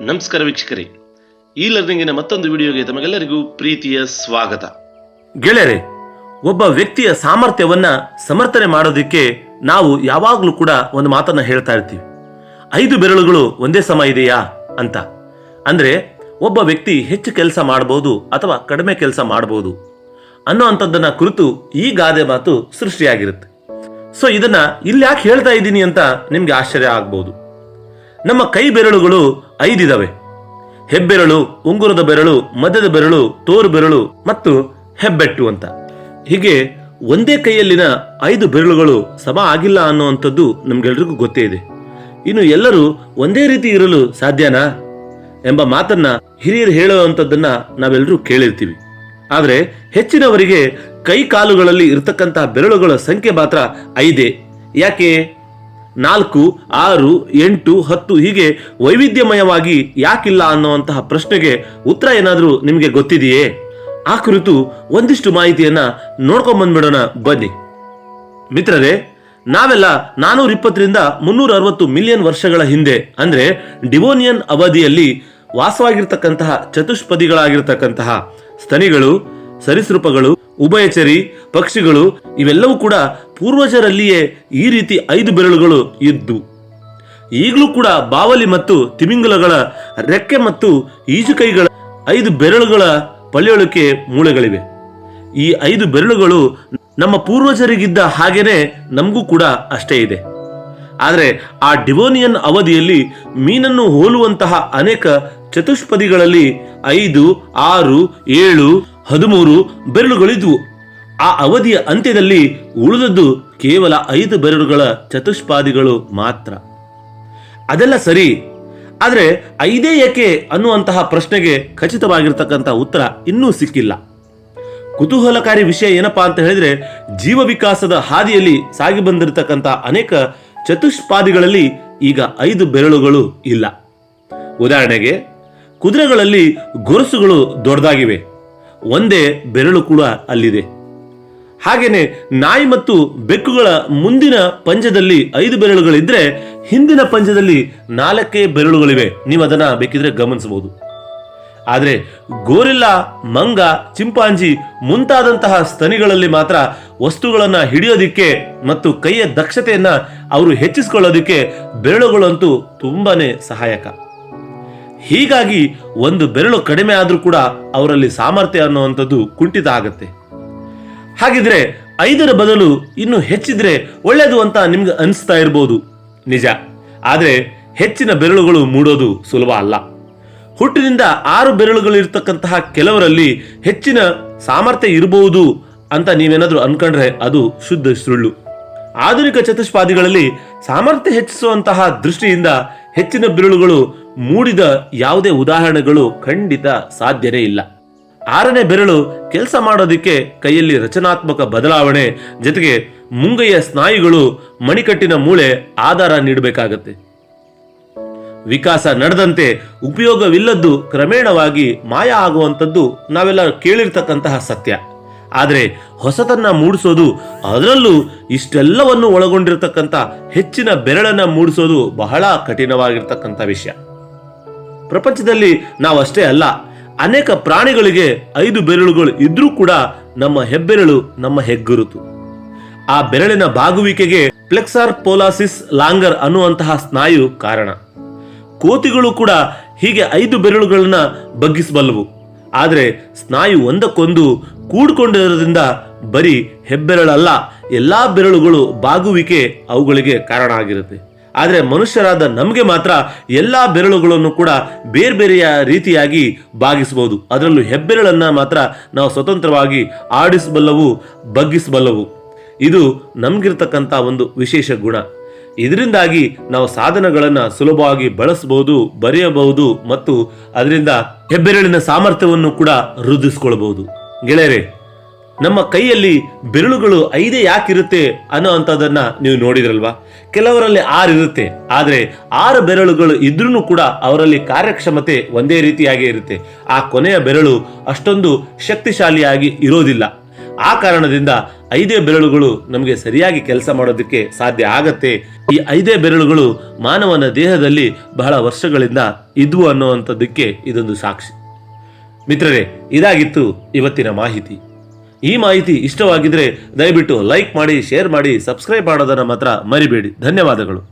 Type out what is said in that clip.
ನಮಸ್ಕಾರ ವೀಕ್ಷಕರೇ. ಈ ಲರ್ನಿಂಗಿನ ಮತ್ತೊಂದು ವಿಡಿಯೋಗೆ ತಮಗೆಲ್ಲರಿಗೂ ಪ್ರೀತಿಯ ಸ್ವಾಗತ. ಗೆಳೆಯರೆ, ಒಬ್ಬ ವ್ಯಕ್ತಿಯ ಸಾಮರ್ಥ್ಯವನ್ನ ಸಮರ್ಥನೆ ಮಾಡೋದಕ್ಕೆ ನಾವು ಯಾವಾಗಲೂ ಕೂಡ ಒಂದು ಮಾತನ್ನ ಹೇಳ್ತಾ ಇರ್ತೀವಿ. ಐದು ಬೆರಳುಗಳು ಒಂದೇ ಸಮ ಇದೆಯಾ ಅಂತ. ಅಂದ್ರೆ ಒಬ್ಬ ವ್ಯಕ್ತಿ ಹೆಚ್ಚು ಕೆಲಸ ಮಾಡಬಹುದು ಅಥವಾ ಕಡಿಮೆ ಕೆಲಸ ಮಾಡಬಹುದು ಅನ್ನೋ ಅಂಥದ್ದನ್ನ ಕುರಿತು ಈ ಗಾದೆ ಮಾತು ಸೃಷ್ಟಿಯಾಗಿರುತ್ತೆ. ಸೊ ಇದನ್ನ ಇಲ್ಲಿ ಯಾಕೆ ಹೇಳ್ತಾ ಇದ್ದೀನಿ ಅಂತ ನಿಮ್ಗೆ ಆಶ್ಚರ್ಯ ಆಗ್ಬಹುದು ನಮ್ಮ ಕೈ ಬೆರಳುಗಳು ಐದಿದಾವೆ. ಹೆಬ್ಬೆರಳು, ಉಂಗುರದ ಬೆರಳು ಮಧ್ಯದ ಬೆರಳು, ತೋರು ಬೆರಳು ಮತ್ತು ಹೆಬ್ಬೆಟ್ಟು ಅಂತ. ಹೀಗೆ ಒಂದೇ ಕೈಯಲ್ಲಿನ ಐದು ಬೆರಳುಗಳು ಸಮ ಆಗಿಲ್ಲ ಅನ್ನುವಂಥದ್ದು ನಮ್ಗೆಲ್ರಿಗೂ ಗೊತ್ತೇ ಇದೆ. ಇನ್ನು ಎಲ್ಲರೂ ಒಂದೇ ರೀತಿ ಇರಲು ಸಾಧ್ಯನಾ? ಎಂಬ ಮಾತನ್ನ ಹಿರಿಯರು ಹೇಳುವಂಥದ್ದನ್ನ ನಾವೆಲ್ಲರೂ ಕೇಳಿರ್ತೀವಿ. ಆದರೆ ಹೆಚ್ಚಿನವರಿಗೆ ಕೈ ಕಾಲುಗಳಲ್ಲಿ ಇರತಕ್ಕಂತಹ ಬೆರಳುಗಳ ಸಂಖ್ಯೆ ಮಾತ್ರ ಐದೇ. ಯಾಕೆ? ನಾಲ್ಕು, ಆರು, ಎಂಟು, ಹತ್ತು ಹೀಗೆ ವೈವಿಧ್ಯಮಯವಾಗಿ ಯಾಕಿಲ್ಲ ಅನ್ನುವಂತಹ ಪ್ರಶ್ನೆಗೆ ಉತ್ತರ ಏನಾದರೂ ನಿಮಗೆ ಗೊತ್ತಿದೆಯೇ? ಆ ಕುರಿತು ಒಂದಿಷ್ಟು ಮಾಹಿತಿಯನ್ನ ನೋಡ್ಕೊಂಬಂದ್ಬಿಡೋಣ ಬನ್ನಿ. ಮಿತ್ರರೇ, ನಾವೆಲ್ಲ ನಾನೂರ ಇಪ್ಪತ್ತರಿಂದ ಮುನ್ನೂರ ಅರವತ್ತು ಮಿಲಿಯನ್ ವರ್ಷಗಳ ಹಿಂದೆ, ಅಂದ್ರೆ ಡಿವೋನಿಯನ್ ಅವಧಿಯಲ್ಲಿ ವಾಸವಾಗಿರ್ತಕ್ಕಂತಹ ಚತುಷ್ಪದಿಗಳಾಗಿರ್ತಕ್ಕಂತಹ ಸ್ತನಿಗಳು ಸರೀಸೃಪಗಳು, ಉಭಯಚರಿ, ಪಕ್ಷಿಗಳು ಇವೆಲ್ಲವೂ ಕೂಡ ಪೂರ್ವಜರಲ್ಲಿಯೇ ಈ ರೀತಿ ಐದು ಬೆರಳುಗಳು ಇದ್ದು, ಈಗಲೂ ಕೂಡ ಬಾವಲಿ ಮತ್ತು ತಿಮಿಂಗಲಗಳ ರೆಕ್ಕೆ ಮತ್ತು ಈಜುಕೈಗಳ ಐದು ಬೆರಳುಗಳ ಪಳೆಯೊಳಕೆ ಮೂಳೆಗಳಿವೆ. ಈ ಐದು ಬೆರಳುಗಳು ನಮ್ಮ ಪೂರ್ವಜರಿಗಿದ್ದ ಹಾಗೇನೆ ನಮಗೂ ಕೂಡ ಅಷ್ಟೇ ಇದೆ. ಆದರೆ ಆ ಡಿವೋನಿಯನ್ ಅವಧಿಯಲ್ಲಿ ಮೀನನ್ನು ಹೋಲುವಂತಹ ಅನೇಕ ಚತುಷ್ಪದಿಗಳಲ್ಲಿ ಐದು, ಆರು, ಏಳು ಹದಿಮೂರು ಬೆರಳುಗಳಿದ್ವು. ಆ ಅವಧಿಯ ಅಂತ್ಯದಲ್ಲಿ ಉಳಿದದ್ದು ಕೇವಲ ಐದು ಬೆರಳುಗಳ ಚತುಷ್ಪಾದಿಗಳು ಮಾತ್ರ. ಅದೆಲ್ಲ ಸರಿ, ಆದರೆ ಐದೇ ಏಕೆ ಅನ್ನುವಂತಹ ಪ್ರಶ್ನೆಗೆ ಖಚಿತವಾಗಿರ್ತಕ್ಕಂಥ ಉತ್ತರ ಇನ್ನೂ ಸಿಕ್ಕಿಲ್ಲ. ಕುತೂಹಲಕಾರಿ ವಿಷಯ ಏನಪ್ಪಾ ಅಂತ ಹೇಳಿದ್ರೆ, ಜೀವ ವಿಕಾಸದ ಹಾದಿಯಲ್ಲಿ ಸಾಗಿ ಬಂದಿರತಕ್ಕಂಥ ಅನೇಕ ಚತುಷ್ಪಾದಿಗಳಲ್ಲಿ ಈಗ ಐದು ಬೆರಳುಗಳು ಇಲ್ಲ. ಉದಾಹರಣೆಗೆ, ಕುದುರೆಗಳಲ್ಲಿ ಗೊರಸುಗಳು ದೊಡ್ಡದಾಗಿವೆ. ಒಂದೇ ಬೆರಳು ಕೂಡ ಅಲ್ಲಿದೆ. ಹಾಗೇನೆ ನಾಯಿ ಮತ್ತು ಬೆಕ್ಕುಗಳ ಮುಂದಿನ ಪಂಜದಲ್ಲಿ ಐದು ಬೆರಳುಗಳಿದ್ರೆ ಹಿಂದಿನ ಪಂಜದಲ್ಲಿ ನಾಲ್ಕೇ ಬೆರಳುಗಳಿವೆ. ನೀವು ಅದನ್ನ ಬೇಕಿದ್ರೆ ಗಮನಿಸಬಹುದು. ಆದರೆ ಗೋರಿಲ್ಲಾ, ಮಂಗ, ಚಿಂಪಾಂಜಿ ಮುಂತಾದಂತಹ ಸ್ತನಿಗಳಲ್ಲಿ ಮಾತ್ರ ವಸ್ತುಗಳನ್ನು ಹಿಡಿಯೋದಿಕ್ಕೆ ಮತ್ತು ಕೈಯ ದಕ್ಷತೆಯನ್ನ ಅವರು ಹೆಚ್ಚಿಸಿಕೊಳ್ಳೋದಿಕ್ಕೆ ಬೆರಳುಗಳಂತೂ ತುಂಬಾನೇ ಸಹಾಯಕ. ಹೀಗಾಗಿ ಒಂದು ಬೆರಳು ಕಡಿಮೆ ಆದರೂ ಕೂಡ ಅವರಲ್ಲಿ ಸಾಮರ್ಥ್ಯ ಅನ್ನುವಂಥದ್ದು ಕುಂಠಿತ ಆಗತ್ತೆ ಹಾಗಿದ್ರೆ ಐದರ ಬದಲು ಇನ್ನು ಹೆಚ್ಚಿದ್ರೆ ಒಳ್ಳೆಯದು ಅಂತ ನಿಮ್ಗೆ ಅನಿಸ್ತಾ ಇರ್ಬೋದು. ನಿಜ. ಆದರೆ ಹೆಚ್ಚಿನ ಬೆರಳುಗಳು ಮೂಡೋದು ಸುಲಭ ಅಲ್ಲ. ಹುಟ್ಟಿನಿಂದ ಆರು ಬೆರಳುಗಳು ಇರ್ತಕ್ಕಂತಹ ಕೆಲವರಲ್ಲಿ ಹೆಚ್ಚಿನ ಸಾಮರ್ಥ್ಯ ಇರಬಹುದು ಅಂತ ನೀವೇನಾದರೂ ಅನ್ಕೊಂಡ್ರೆ ಅದು ಶುದ್ಧ ಸುಳ್ಳು. ಆಧುನಿಕ ಚತುಷ್ಪಾದಿಗಳಲ್ಲಿ ಸಾಮರ್ಥ್ಯ ಹೆಚ್ಚಿಸುವಂತಹ ದೃಷ್ಟಿಯಿಂದ ಹೆಚ್ಚಿನ ಬೆರಳುಗಳು ಮೂಡಿದ ಯಾವುದೇ ಉದಾಹರಣೆಗಳು ಖಂಡಿತ ಸಾಧ್ಯನೇ ಇಲ್ಲ. ಆರನೇ ಬೆರಳು ಕೆಲಸ ಮಾಡೋದಕ್ಕೆ ಕೈಯಲ್ಲಿ ರಚನಾತ್ಮಕ ಬದಲಾವಣೆ, ಜೊತೆಗೆ ಮುಂಗೈಯ ಸ್ನಾಯುಗಳು ಮಣಿಕಟ್ಟಿನ ಮೂಳೆ ಆಧಾರ ನೀಡಬೇಕಾಗತ್ತೆ. ವಿಕಾಸ ನಡೆದಂತೆ ಉಪಯೋಗವಿಲ್ಲದ್ದು ಕ್ರಮೇಣವಾಗಿ ಮಾಯ ಆಗುವಂಥದ್ದು ನಾವೆಲ್ಲ ಕೇಳಿರ್ತಕ್ಕಂತಹ ಸತ್ಯ. ಆದರೆ ಹೊಸತನ್ನ ಮೂಡಿಸೋದು, ಅದರಲ್ಲೂ ಇಷ್ಟೆಲ್ಲವನ್ನು ಒಳಗೊಂಡಿರತಕ್ಕಂಥ ಹೆಚ್ಚಿನ ಬೆರಳನ್ನ ಮೂಡಿಸೋದು ಬಹಳ ಕಠಿಣವಾಗಿರ್ತಕ್ಕಂಥ ವಿಷಯ. ಪ್ರಪಂಚದಲ್ಲಿ ನಾವಷ್ಟೇ ಅಲ್ಲ, ಅನೇಕ ಪ್ರಾಣಿಗಳಿಗೆ ಐದು ಬೆರಳುಗಳು ಇದ್ರೂ ಕೂಡ ನಮ್ಮ ಹೆಬ್ಬೆರಳು ನಮ್ಮ ಹೆಗ್ಗುರುತು. ಆ ಬೆರಳಿನ ಬಾಗುವಿಕೆಗೆ ಪ್ಲೆಕ್ಸಾರ್ ಪೋಲಾಸಿಸ್ ಲಾಂಗರ್ ಅನ್ನುವಂತಹ ಸ್ನಾಯು ಕಾರಣ. ಕೋತಿಗಳು ಕೂಡ ಹೀಗೆ ಐದು ಬೆರಳುಗಳನ್ನ ಬಗ್ಗಿಸಬಲ್ಲವು. ಆದರೆ ಸ್ನಾಯು ಒಂದಕ್ಕೊಂದು ಕೂಡ್ಕೊಂಡಿರೋದ್ರಿಂದ ಬರೀ ಹೆಬ್ಬೆರಳಲ್ಲ, ಎಲ್ಲಾ ಬೆರಳುಗಳು ಬಾಗುವಿಕೆ ಅವುಗಳಿಗೆ ಕಾರಣ ಆಗಿರುತ್ತೆ. ಆದರೆ ಮನುಷ್ಯರಾದ ನಮಗೆ ಮಾತ್ರ ಎಲ್ಲ ಬೆರಳುಗಳನ್ನು ಕೂಡ ಬೇರೆ ಬೇರೆಯ ರೀತಿಯಾಗಿ ಬಾಗಿಸಬಹುದು ಅದರಲ್ಲೂ ಹೆಬ್ಬೆರಳನ್ನು ಮಾತ್ರ ನಾವು ಸ್ವತಂತ್ರವಾಗಿ ಆಡಿಸಬಲ್ಲವು, ಬಗ್ಗಿಸಬಲ್ಲವು. ಇದು ನಮಗಿರ್ತಕ್ಕಂಥ ಒಂದು ವಿಶೇಷ ಗುಣ. ಇದರಿಂದಾಗಿ ನಾವು ಸಾಧನಗಳನ್ನು ಸುಲಭವಾಗಿ ಬಳಸಬಹುದು ಬರೆಯಬಹುದು ಮತ್ತು ಅದರಿಂದ ಹೆಬ್ಬೆರಳಿನ ಸಾಮರ್ಥ್ಯವನ್ನು ಕೂಡ ವೃದ್ಧಿಸ್ಕೊಳ್ಬಹುದು ಗೆಳೆಯರೆ ನಮ್ಮ ಕೈಯಲ್ಲಿ ಬೆರಳುಗಳು ಐದೇ ಯಾಕಿರುತ್ತೆ ಅನ್ನೋ ಅಂಥದ್ದನ್ನ ನೀವು ನೋಡಿದ್ರಲ್ವಾ? ಕೆಲವರಲ್ಲಿ ಆರು ಇರುತ್ತೆ, ಆದರೆ ಆರು ಬೆರಳುಗಳು ಇದ್ರೂ ಕೂಡ ಅವರಲ್ಲಿ ಕಾರ್ಯಕ್ಷಮತೆ ಒಂದೇ ರೀತಿಯಾಗಿ ಇರುತ್ತೆ. ಆ ಕೊನೆಯ ಬೆರಳು ಅಷ್ಟೊಂದು ಶಕ್ತಿಶಾಲಿಯಾಗಿ ಇರೋದಿಲ್ಲ. ಆ ಕಾರಣದಿಂದ ಐದೇ ಬೆರಳುಗಳು ನಮಗೆ ಸರಿಯಾಗಿ ಕೆಲಸ ಮಾಡೋದಕ್ಕೆ ಸಾಧ್ಯ ಆಗತ್ತೆ. ಈ ಐದೇ ಬೆರಳುಗಳು ಮಾನವನ ದೇಹದಲ್ಲಿ ಬಹಳ ವರ್ಷಗಳಿಂದ ಇದ್ವು ಅನ್ನುವಂಥದ್ದಕ್ಕೆ ಇದೊಂದು ಸಾಕ್ಷಿ. ಮಿತ್ರರೇ, ಇದಾಗಿತ್ತು ಇವತ್ತಿನ ಮಾಹಿತಿ. ಈ ಮಾಹಿತಿ ಇಷ್ಟವಾಗಿದ್ರೆ ದಯವಿಟ್ಟು ಲೈಕ್ ಮಾಡಿ ಶೇರ್ ಮಾಡಿ ಸಬ್ಸ್ಕ್ರೈಬ್ ಮಾಡೋದನ್ನು ಮಾತ್ರ ಮರಿಬೇಡಿ. ಧನ್ಯವಾದಗಳು.